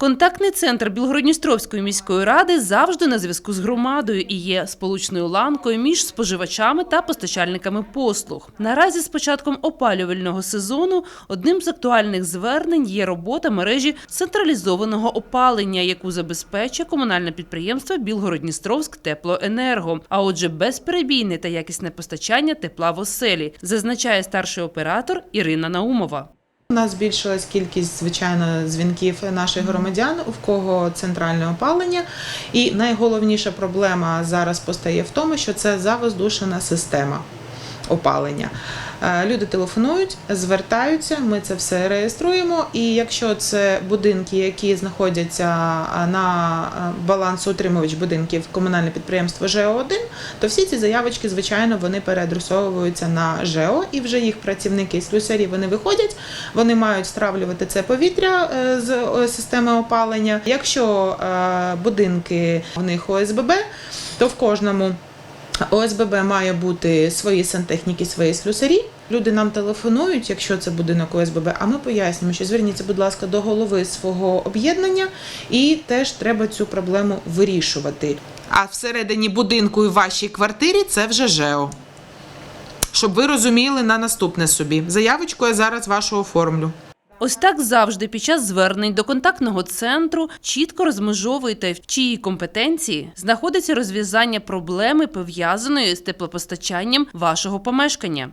Контактний центр Білгородністровської міської ради завжди на зв'язку з громадою і є сполучною ланкою між споживачами та постачальниками послуг. Наразі з початком опалювального сезону одним з актуальних звернень є робота мережі централізованого опалення, яку забезпечує комунальне підприємство Білгородністровськ Теплоенерго. А отже, безперебійне та якісне постачання тепла в оселі, зазначає старший оператор Ірина Наумова. У нас збільшилась кількість, звичайно, дзвінків наших громадян, в кого центральне опалення. І найголовніша проблема зараз постає в тому, що це завоздушена система опалення. Е, Люди телефонують, звертаються, ми це все реєструємо. І якщо це будинки, які знаходяться на е, балансоутримувач будинків комунальне підприємство ЖЕО-1, то всі ці заявочки, звичайно, вони переадресовуються на ЖЕО, і вже їх працівники слюсарі вони виходять, вони мають стравлювати це повітря е, з системи опалення. Якщо будинки в них ОСББ, то в кожному ОСББ має бути свої сантехніки, свої слюсарі. Люди нам телефонують, якщо це будинок ОСББ, а ми пояснюємо, що зверніться, будь ласка, до голови свого об'єднання, і теж треба цю проблему вирішувати. А всередині будинку і в вашій квартирі це вже ЖЕО. Щоб ви розуміли на наступне собі. Заявочку я зараз вашу оформлю. Ось так завжди під час звернень до контактного центру чітко розмежовуєте, в чиїй компетенції знаходиться розв'язання проблеми, пов'язаної з теплопостачанням вашого помешкання.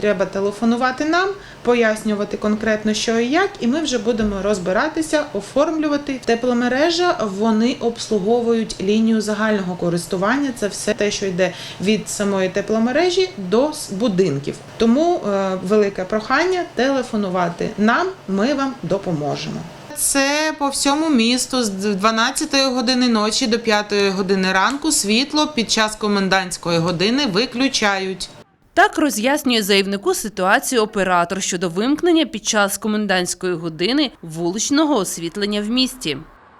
Треба телефонувати нам, пояснювати конкретно, що і як, і ми вже будемо розбиратися, оформлювати. Тепломережа вони обслуговують лінію загального користування. Це все те, що йде від самої тепломережі до будинків. Тому е, велике прохання телефонувати нам. Ми вам допоможемо. Це по всьому місту з 12 години ночі до 5 години ранку світло під час комендантської години виключають. Так роз'яснює заявнику ситуацію оператор щодо вимкнення під час комендантської години вуличного освітлення в місті.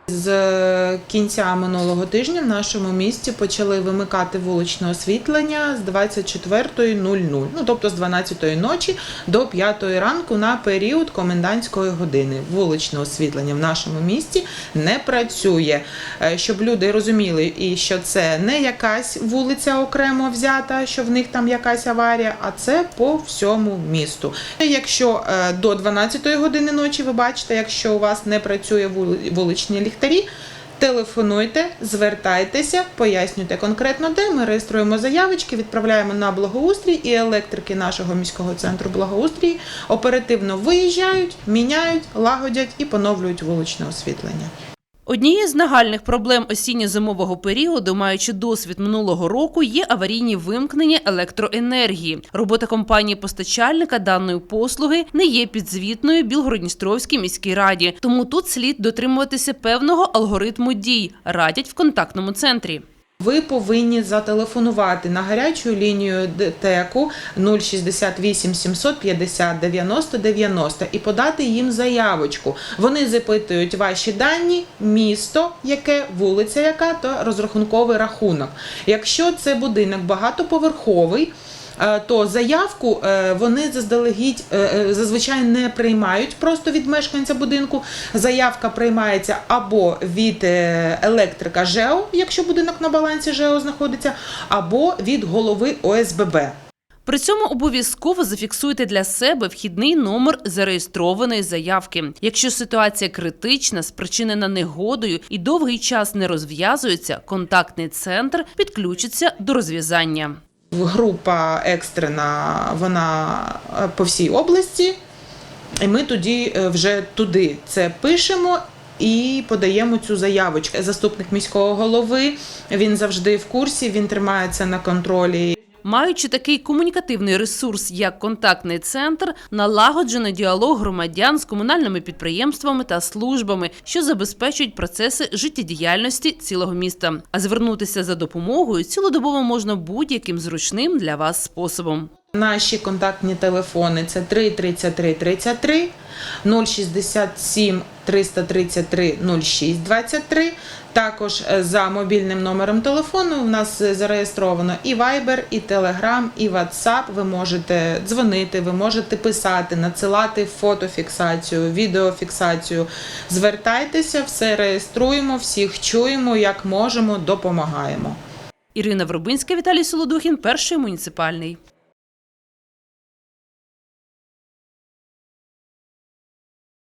З кінця минулого тижня в нашому місті почали вимикати вуличне освітлення з 24.00, ну тобто з 12 ночі до 5 ранку на період комендантської години. Вуличне освітлення в нашому місті не працює. Е, Щоб люди розуміли, і що це не якась вулиця окремо взята, що в них там якась аварія, а це по всьому місту. Якщо е, до 12 години ночі ви бачите, якщо у вас не працює вули- вуличні ліхтарі. Телефонуйте, звертайтеся, пояснюйте конкретно де. Ми реєструємо заявочки, відправляємо на благоустрій, і електрики нашого міського центру благоустрій оперативно виїжджають, міняють, лагодять і поновлюють вуличне освітлення. Однією з нагальних проблем осінньо-зимового періоду, маючи досвід минулого року, є аварійні вимкнення електроенергії. Робота компанії постачальника даної послуги не є підзвітною Білгородністровській міській раді. Тому тут слід дотримуватися певного алгоритму дій, радять в контактному центрі. Ви повинні зателефонувати на гарячу лінію ДТЕКу 068 750 90 90 і подати їм заявочку. Вони запитують ваші дані, місто, яке, вулиця, яка та розрахунковий рахунок. Якщо це будинок багатоповерховий. Е, То заявку е, вони заздалегідь е, зазвичай не приймають просто від мешканця будинку. Заявка приймається або від електрика ЖЕО, якщо будинок на балансі ЖЕО знаходиться, або від голови ОСББ. При цьому обов'язково зафіксуйте для себе вхідний номер зареєстрованої заявки. Якщо ситуація критична, спричинена негодою і довгий час не розв'язується, контактний центр підключиться до розв'язання. Група екстрена, вона е, по всій області, і ми тоді е, вже туди це пишемо. І подаємо цю заявочку. Заступник міського голови він завжди в курсі, він тримається на контролі. Маючи такий комунікативний ресурс, як контактний центр, налагоджено діалог громадян з комунальними підприємствами та службами, що забезпечують процеси життєдіяльності цілого міста. А звернутися за допомогою цілодобово можна будь-яким зручним для вас способом. Наші контактні телефони це 333 33, 067 333 06 23. Також е, за мобільним номером телефону у нас е, зареєстровано і Viber, і Telegram, і WhatsApp. Ви можете дзвонити, ви можете писати, надсилати фотофіксацію, відеофіксацію. Звертайтеся, все реєструємо, всіх чуємо, як можемо, допомагаємо. Ірина Вробинська, Віталій Солодухін, перший муніципальний.